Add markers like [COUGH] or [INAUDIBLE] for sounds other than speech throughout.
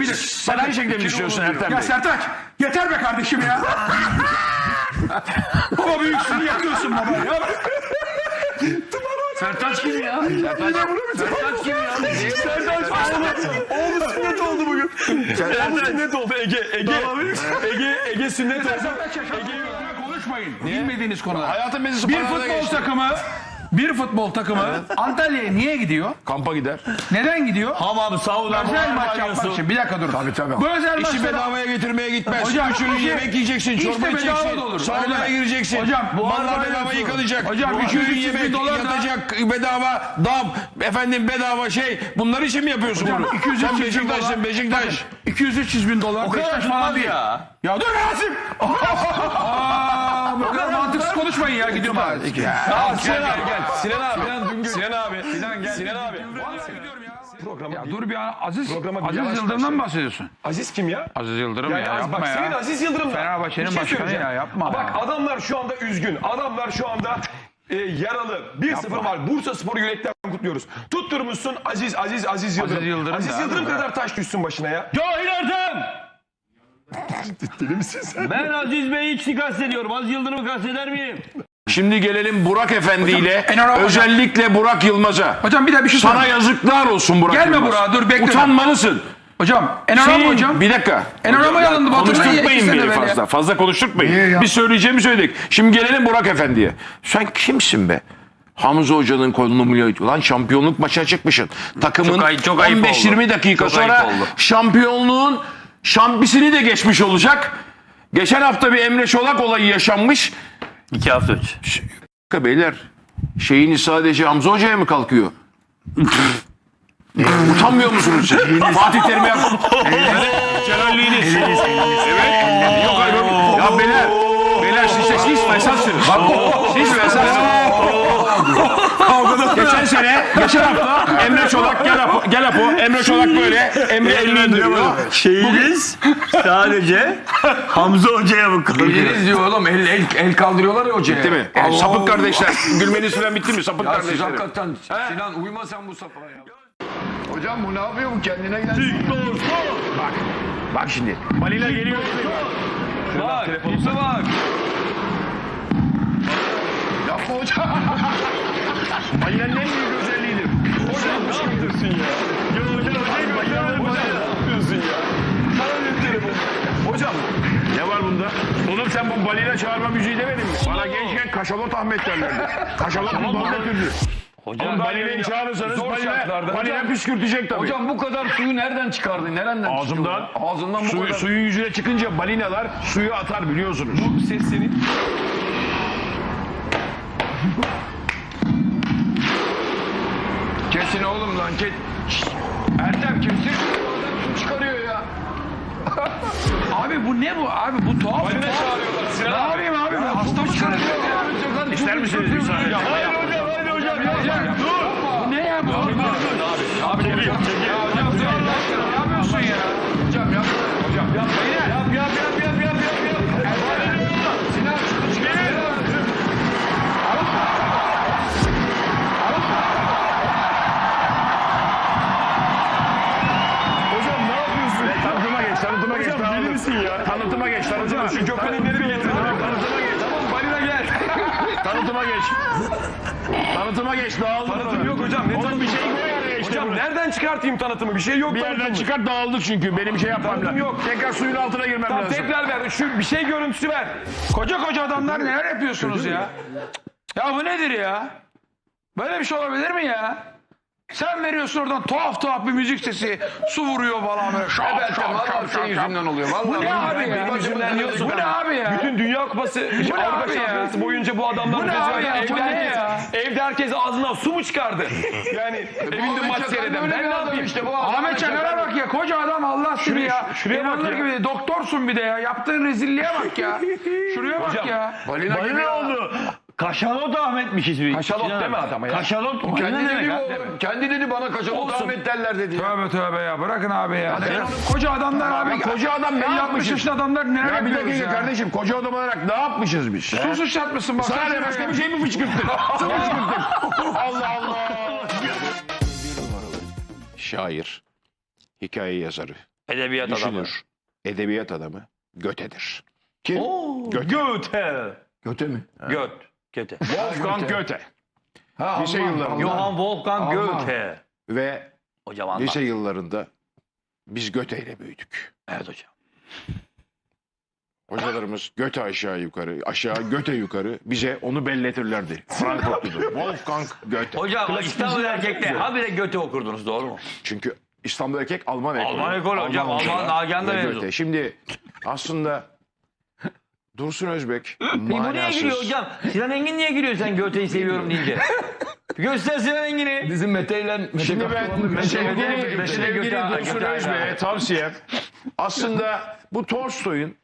Bir de Sen aynı şekilde mi düşünüyorsun Ertem Ya Bey? Sertaç yeter be kardeşim ya. [LAUGHS] baba büyüksün yakıyorsun baba ya. Sertaç kim ya? Sertaç, Sertaç kim ya? Sertaç oğlu sünnet oldu bugün. Oğlu sünnet oldu Ege. Ege. Ege. Ege sünnet oldu. Sertaç yaşamıyor. konuşmayın. Bilmediğiniz konular. Hayatım beni Bir futbol takımı bir futbol takımı Antalya'ya niye gidiyor? Kampa gider. Neden gidiyor? Hamam, sauna, özel maç yapmak için. Bir dakika dur. Tabii tabii. Bu özel İşi maçlara... bedavaya getirmeye gitmez. Hocam, Üçünü işi- yemek yiyeceksin, işte çorba bedava içeceksin, da olur. saunaya Öyle. gireceksin. Hocam, bu mallar arada bedava yıkanacak. Hocam, Bu 200 köyün bin yemek dolar da- yatacak, bedava dam, efendim bedava şey. Bunlar için mi yapıyorsun Hocam, bunu? 200 Sen Beşiktaş'sın, Beşiktaş. 200-300 bin dolar. O kadar Beşiktaş falan tutmaz değil. ya. Ya dur Rasim. Aa, [LAUGHS] bu kadar mantıksız konuşmayın ya gidiyorum abi. Ya, Sinan abi gel. Sinan abi. Sinan abi. Sinan gel. Sinan abi. ya dur bir an Aziz, Programa bir Aziz yavaş Yıldırım'dan mı bahsediyorsun? Aziz kim ya? Aziz Yıldırım ya, Yani Az- yapma bak ya. senin Aziz Yıldırım. Fenerbahçe'nin şey başkanı ya, yapma Bak ya. adamlar şu anda üzgün. Adamlar şu anda e, yaralı. 1-0 var. Bursa Spor'u yürekten kutluyoruz. Tutturmuşsun Aziz Aziz Aziz Yıldırım. Aziz Yıldırım Aziz Yıldırım kadar taş düşsün başına ya. Cahil Ertem! Ben Aziz Bey'i hiç kastediyorum. Aziz Yıldırım'ı kasteder miyim? Şimdi gelelim Burak Efendi ile Enara hocam. özellikle Burak Yılmaz'a. Hocam bir de bir şey Sana yazıklar olsun Burak Gelme Yılmaz. Burak'a, dur, bekle. Utanmalısın. Hocam Enar Senin- mı hocam? Bir dakika. Enar Hocam, iki Konuşturmayın sene beni fazla. Fazla konuşturmayın. Niye ya? Biz söyleyeceğimi söyledik. Şimdi gelelim Burak Efendi'ye. Sen kimsin be? Hamza Hoca'nın kolunu mu Lan şampiyonluk maçına çıkmışsın. Takımın Çok ay- çok ayıp 15-20 oldu. dakika Çok sonra oldu. şampiyonluğun şampisini de geçmiş olacak. Geçen hafta bir Emre Çolak olayı yaşanmış. İki hafta önce. Dakika beyler şeyini sadece Hamza Hoca'ya mı kalkıyor? [LAUGHS] Utanmıyor musunuz siz? Fatih Terim'e yap. [LAUGHS] Celalliğiniz. Evet. Yok hayır. Ya beyler. Beyler siz siz fesatsınız. Bak siz. [LAUGHS] Geçen sene, geçen hafta Emre Çolak gel Apo, gel Apo. Emre Çolak böyle, Emre elini indiriyor. Şeyiniz sadece Hamza Hoca'ya mı kalıyor? Biliriz diyor oğlum el, el, el kaldırıyorlar ya hocaya. Değil mi? Allah sapık Allah. kardeşler. [LAUGHS] Gülmeniz falan bitti mi? Sapık Ya siz kardeşlerim. hakikaten Sinan uyma sen bu safhaya ya. Hocam bu ne yapıyor bu kendine gelen? Bak. Bak şimdi. Balina geliyor. Bak, kimse bak. Sen bu balina çağırma müziği demedin mi? Bana gençken kaşalot Ahmet derlerdi. Kaşalot bir balık türlü. Hocam Oğlum balinayı çağırırsanız Zor balina, şartlarda. balina püskürtecek tabii. Hocam bu kadar suyu nereden çıkardın? Nereden Ağzımdan. çıktı? Ağzından bu Suyu, kadar. suyun yüzüne çıkınca balinalar suyu atar biliyorsunuz. Bu ses senin. Kesin oğlum lan kes. Şşt! Ertem kesin. Bu adam su çıkarıyor ya. [LAUGHS] abi bu ne bu? Abi bu tuhaf. Tuhaf. çağırıyorlar. Ne Sinan abi. yapayım abi? Ben hasta mı çıkarıyor ya? İster misiniz saniye? Hayır hocam hayır hocam. Bu ne ya bu? Abi abi hocam. Ya hocam sen Tanıtıma geç. Tanıtıma geç, dağıldık. Tanıtım yok hocam. Ne Oğlum bir şey koy araya işte. Hocam nereden çıkartayım tanıtımı? Bir şey yok Bir yerden tanıtımı. çıkart dağıldık çünkü. Benim şey yapmam Tanıtım lazım. yok. Tekrar suyun altına girmem Tamam lazım. tekrar ver. Şu bir şey görüntüsü ver. Koca koca adamlar neler yapıyorsunuz ya? Ya bu nedir ya? Böyle bir şey olabilir mi ya? Sen veriyorsun oradan tuhaf tuhaf bir müzik sesi. Su vuruyor falan böyle. Şap şap şap şap yüzünden oluyor. Bu ne abi ya? Bu ne abi ya? Bütün Dünya Kupası, Avrupa abi ya? Şampiyonası boyunca bu adamlar Bu ne abi ya? evde herkes, ya? evde herkes ağzından su mu çıkardı? [LAUGHS] Yani evinde maç seyreden ben ne yapayım? işte bu Ahmet Çakar'a bak ya koca adam Allah aşkına ya. şuraya bak ya. gibi doktorsun bir de ya. Yaptığın rezilliğe bak ya. Şuraya bak ya. Balina oldu? Kaşalot Ahmet'miş ismi. Kaşalot Sinan deme abi. adama ya. Kaşalot mu? Ne demek ha? Kendi dedi bana kaşalot Ahmet derler dedi. Tövbe tövbe ya bırakın abi ya. Koca adamlar abi. koca adam ne 50 60 yapmışız? yaşında adamlar neler Ya bir yapıyoruz dakika ya. kardeşim koca adam olarak ne yapmışız biz? Su sıçratmışsın bak. Sana ne başka bir şey mi fışkırttın? [LAUGHS] Su fışkırttın? Allah Allah. Şair, hikaye yazarı, Edebiyat adamı. düşünür. Edebiyat adamı Göte'dir. Kim? Göte. Göte. Mü? Göt. Göte. [LAUGHS] Wolfgang Göte. Ha, Lise Alman, yıllarında. Johann Wolfgang Alman. Goethe. Ve Hocam anlat. lise yıllarında biz Göte ile büyüdük. Evet hocam. Hocalarımız Göte aşağı yukarı, aşağı Göte yukarı bize onu belletirlerdi. Frankfurtludur. [LAUGHS] Wolfgang Göte. Hocam İstanbul erkekte habire Göte okurdunuz doğru mu? Çünkü İstanbul erkek Alman ekolü. Alman ekolü hocam, Alman Nagihan'da. Göte. Şimdi aslında Dursun Özbek Peki [CLEARS THROAT] bu niye manasız. gülüyor hocam? Sinan Engin niye gülüyor sen Göte'yi seviyorum deyince? [LAUGHS] Göster Sinan Engin'i. Bizim Mete ile Mete Şimdi ben bir- sevgili, Göte- sevgili Dursun Göte- Özbek'e tavsiyem aslında bu Tolstoy'un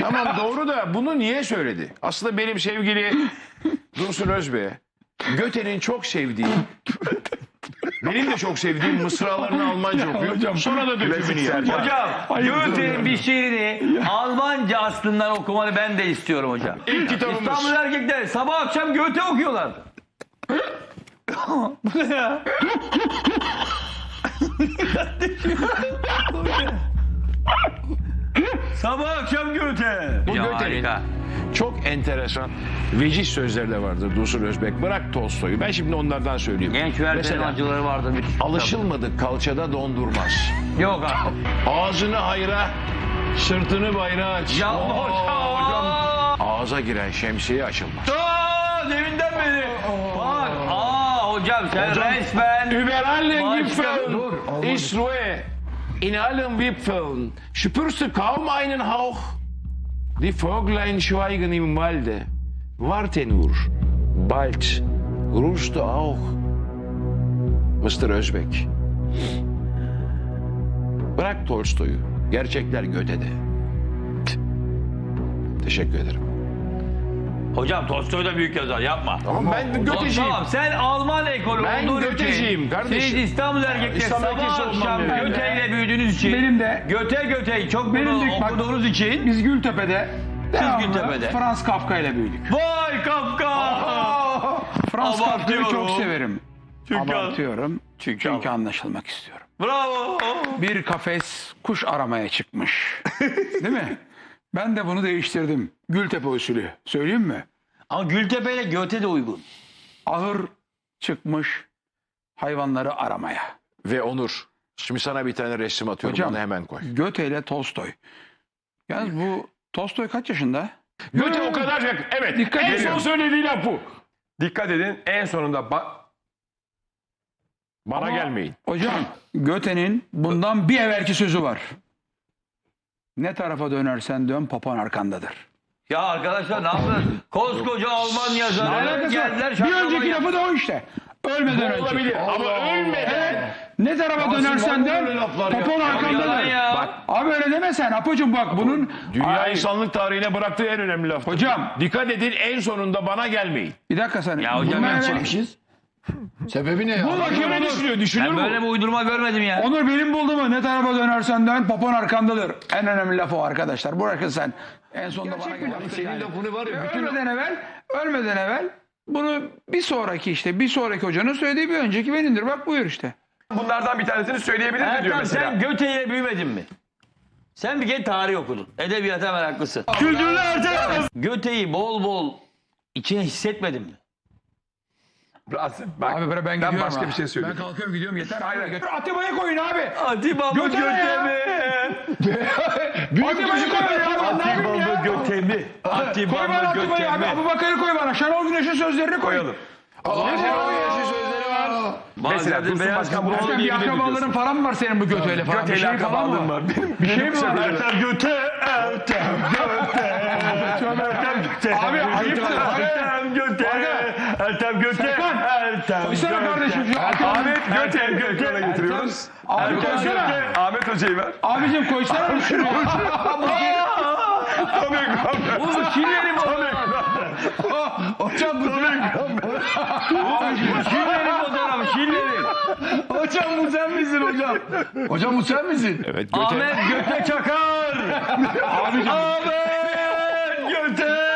tamam doğru da bunu niye söyledi? Aslında benim sevgili Dursun Özbek'e Göte'nin çok sevdiği benim de çok sevdiğim mısralarını Almanca [LAUGHS] okuyor. Sonra da dökümünü yer. Hocam Göte'nin bir şiirini Almanca aslından okumanı ben de istiyorum hocam. İlk kitabımız. İstanbul erkekler sabah akşam Göte okuyorlardı. [LAUGHS] bu ne ya? [LAUGHS] sabah akşam Göte. Bu Hocam Göte'nin harika. çok enteresan veciz sözleri de vardır Dursun Özbek. Bırak Tolstoy'u. Ben şimdi onlardan söyleyeyim. Genç Mesela acıları vardı. müthiş. alışılmadık kalçada dondurmaz. Yok abi. Ağzını hayra, sırtını bayrağa aç. Ya Oo, hocam. Ağza giren şemsiye açılmaz. Aa, deminden beri. Bak. Aa hocam sen resmen. Über allen Başka- Gipfeln Dur, Ruhe. In allen Wipfeln spürst du kaum einen Hauch. Die Vöglein schweigen im Walde. Warte nur, bald ruhst du auch. Mr. Özbek. Bırak Tolstoy'u. Gerçekler Göte'de. Teşekkür ederim. Hocam Tolstoy da büyük yazar yapma. Ama ben Göteciyim. Tamam sen Alman ekolü Ben olduğun Göteciyim için. kardeşim. Siz İstanbul erkekleri İstanbul sabah akşam yani. Göte ile büyüdüğünüz için. Benim de Göte Göte'yi çok Benim bunu de- bak- okuduğunuz için. biz Gültepe'de devamlı Gültepe'de. Frans Kafka ile büyüdük. Vay Kafka. Frans Kafka'yı çok severim. Çünkü- Abartıyorum. Çünkü- Çünkü anlaşılmak istiyorum. Bravo. Bir kafes kuş aramaya çıkmış. Değil mi? [LAUGHS] Ben de bunu değiştirdim. Gültepe usulü. Söyleyeyim mi? Ama Gültepe ile Göte de uygun. Ahır çıkmış hayvanları aramaya. Ve Onur. Şimdi sana bir tane resim atıyorum. Hocam. Onu hemen koy. Göte ile Tolstoy. Yalnız bu Tolstoy kaç yaşında? Göte o kadar evet. Dikkat en son ediyorum. söylediği laf bu. Dikkat edin en sonunda ba- Bana gelmeyin. Hocam Göte'nin bundan bir evvelki sözü var. Ne tarafa dönersen dön papan arkandadır. Ya arkadaşlar ne yaptınız? Koskoca Alman yazarı alakası geldiler var? Bir önceki yaptılar. lafı da o işte. Ölmeden önce. Olabilir ama ölmeden. Ne tarafa dönersen dön papan arkandadır. ya. Bak, abi öyle deme sen Apocuğum bak bunun... Dünya Ay, insanlık tarihine bıraktığı en önemli laf. Hocam Dikkat edin en sonunda bana gelmeyin. bir dakika sen. Ya hocam ben evvel- Yapmışız. Sebebi ne ya? Bu Onur. düşünüyor, düşünür Ben mü? böyle bir uydurma görmedim ya. Onur benim buldu mu? Ne tarafa dönersen dön papan arkandadır. En önemli lafı o arkadaşlar. Bırakın sen. En sonunda bana gel. Senin lafını var ya bütün Ölmeden evvel, ölmeden evvel bunu bir sonraki işte bir sonraki hocanın söylediği bir önceki benimdir. Bak buyur işte. bunlardan bir tanesini söyleyebilir mi diyor Ertem mesela. sen Göte ile büyümedin mi? Sen bir kere tarih okudun. Edebiyata meraklısın. Kültürlü Ertem. Göte'yi bol bol içine hissetmedin mi? Rasim, bak, Abi ben, ben ben gidiyorum başka ha. bir şey söyleyeyim. Ben kalkıyorum gidiyorum yeter. Hayır, götür. Atiba'yı koyun abi. Atiba mı Göte ne Göte ya? mi? Atiba'yı koyun. Ben yapayım Atiba ya? mı Göte mi? Atiba Koy mı bana Atiba'yı Göte abi. Abu Bakar'ı koy bana. Şenol Güneş'in sözlerini koy. Koyalım. Allah sözleri var. Mesela Dursun Başkan bunu Sen bir akrabaların falan mı var senin bu göteyle falan? Göteyle mı var. Bir şey mi var? Ertem Göte, Ertem Göte, Ertem Göte. Abi ayıptır. Ertem Göte, Ertem Göte, Ertem Koysana kardeşim şu Ahmet Göte ekrana getiriyoruz. Abi koysana. Ahmet Hoca'yı ver. Abicim koysana şunu. Tam ekranda. Oğlum şillerim Hocam bu Şillerim fotoğrafı, şillerim. Hocam bu sen misin hocam? Hocam bu sen misin? Evet Göte. Ahmet Göte Çakar. Ahmet Göte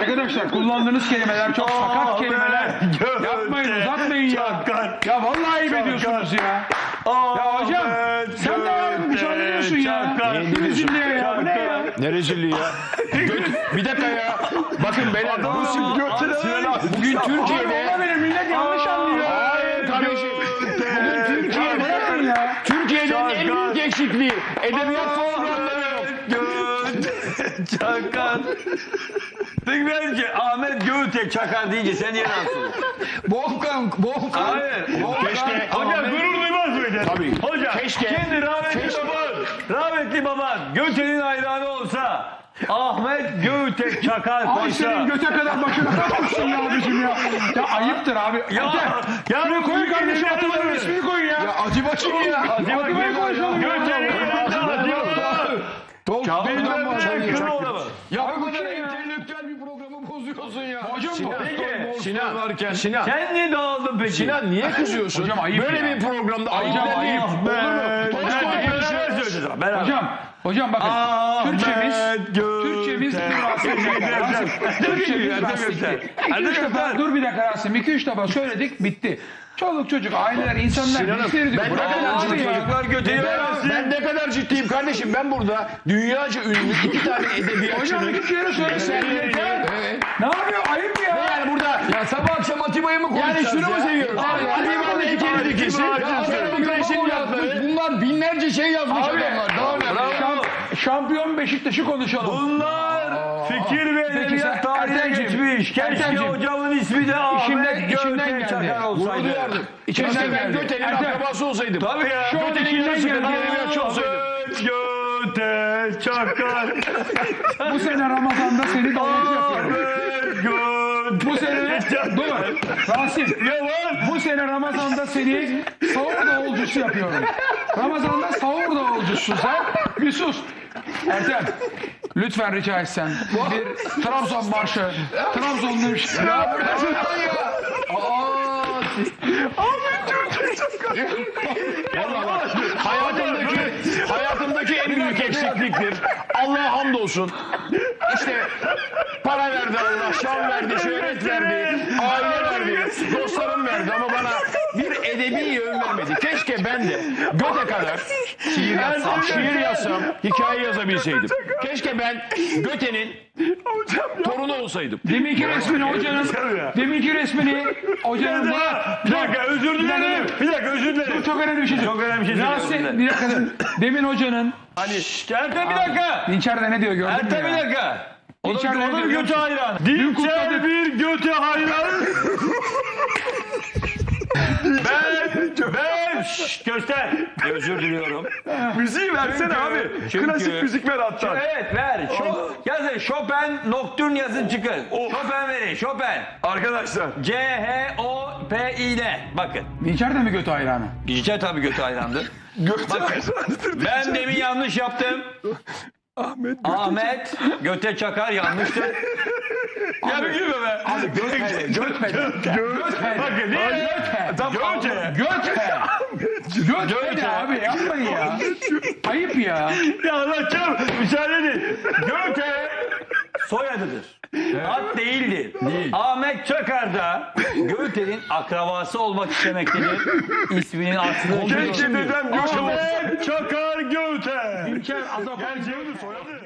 arkadaşlar kullandığınız kelimeler çok sakat kelimeler. Yapmayın uzatmayın ya. Ya vallahi ayıp ediyorsunuz ya. Ya hocam sen de var bir şey anlıyorsun ya. Ne rezilliği ya bu ne ya? Ne rezilliği ya. Göt- bir dakika ya. Bakın beyler. Bu Bugün Türkiye'de. Valla benim millet yanlış anlıyor. Hayır kardeşim. Bugün Türkiye'de. Bırakın ya. Türkiye'nin en büyük eksikliği. Edebiyat programları yok. Bence Ahmet Göğütek Çakar deyince sen niye oluyorsun? Volkan, Volkan. Hayır. Keşke. Hocam gurur duymaz mıydın? Tabii. Hocam Keşke. şimdi rahmetli baban, rahmetli baban Göte'nin hayranı olsa Ahmet Göğütek Çakar Ay koysa. senin göte kadar başına kalkmışsın ya abicim ya. Ya ayıptır abi. Ya, ya Şuraya koyun kardeşim ya, Atabey'in ismini koyun ya. Ya acı başım ya. Atabey'i konuşalım ya. Göte'nin Bilmem Kıroğlu mu? Ya Abi bu bu kadar kim ya? Bozuyorsun ya. Hocam bu. Sinan varken. Sinan. Sen niye dağıldın peki? Sinan niye kızıyorsun? Hocam ayıp Böyle ya. bir programda ayıp Hocam ayıp. Olur mu? Tolstoy konuşuyor. Beraber. Hocam, hocam bakın. Türkçemiz, Türkçemiz. Türkçemiz Gökten. dur bir dakika Rasim. İki üç defa söyledik, bitti. Çoluk çocuk, aileler, insanlar bilgisayarı diyor. ben Bırakın ne kadar abi ya. Çocuklar Göte'yi Ben, ben ne kadar ciddiyim kardeşim. Ben burada dünyaca ünlü iki tane [LAUGHS] Hocam edebiyatçının... iki kere söylesin yeter. Ne yapıyor? Ayıp ya. Yani burada Ya sabah akşam Atiba'yı mı yani konuşacağız şunu mu ya? seviyoruz? Atiba'nın iki kere dikisi. Adamın güneşin yaptığı. Bunlar binlerce şey yazmış Abi, adamlar. Daha önemli. Bravo. Şampiyon Beşiktaş'ı konuşalım. Bunlar fikir ve edebiyat tarihine Ertemciğim, geçmiş. Keşke Ertemciğim. hocamın ismi de Ahmet İçimden- Göğütek geldi. Çakar Gurur olsaydı. duyardım. İçimden Keşke ben geldi. Göte'nin Ertem. akrabası olsaydım. Tabii ya. Şu an Göte'nin içimden kadar geldi. edebiyatçı olsaydım. Göte Çakar. Bu sene Ramazan'da seni davulcu yapıyorum. Ahmet. Bu sene dur Rasim. Bu sene Ramazan'da seni sahur davulcusu yapıyorum. Ramazan'da sahur davulcusun sen. Bir sus. Ertem. Lütfen rica etsen. Bir Trabzon marşı. Trabzonlu bir şey. Ya Hayatımdaki, hayatımdaki en büyük eksikliktir. Allah'a hamdolsun. İşte para verdi Allah, şan verdi, şöhret verdi, aile verdi, dostlarım verdi ama bana bir edebi yön vermedi. Keşke ben de göte kadar şiir yazsam, şiir yazsam, hikaye yazabilseydim. Keşke ben Göte'nin torunu olsaydım. Deminki resmini hocanın, deminki resmini hocanın buna... Bir dakika özür dilerim. Bir dakika özür dilerim. Çok önemli bir şey Çok önemli bir şey ben. bir dakika. dur. Demin hocanın... Hani Ertem bir dakika. İçeride ne diyor gördün mü Ertem bir dakika. O da, İçeride o da ne bir diyor göte hayran. Dinçer bir göte hayran. Ben, ben, Şşş, göster. Özür diliyorum. Müziği versene abi. çünkü- Klasik müzik ver hatta. Evet ver. Şo, yazın Chopin Nocturne yazın çıkın. Chopin verin Chopin. Arkadaşlar. C-H-O-P-I-N. Bakın. Dinçer de mi götü hayranı? Gülçe tabii göte hayrandı. [LAUGHS] Ben demin yanlış yaptım. Ahmet. Ahmet Göte Çakar yanlıştı. [LAUGHS] ya bir gülme be. Göthe. Göthe. Göthe. Bakın niye? Tamam. Göthe. Göthe ne abi yapmayın ya. Ayıp ya. Ya anlatacağım. Müsaade edin. Göte soyadıdır. Ad değildir. Ahmet Çakar da Göte'nin akrabası olmak istemektedir. İsminin aslını Keşke dedem olsa. Ahmet Çakar Göte. Dinçer Azap. Gerçeğini soyadı.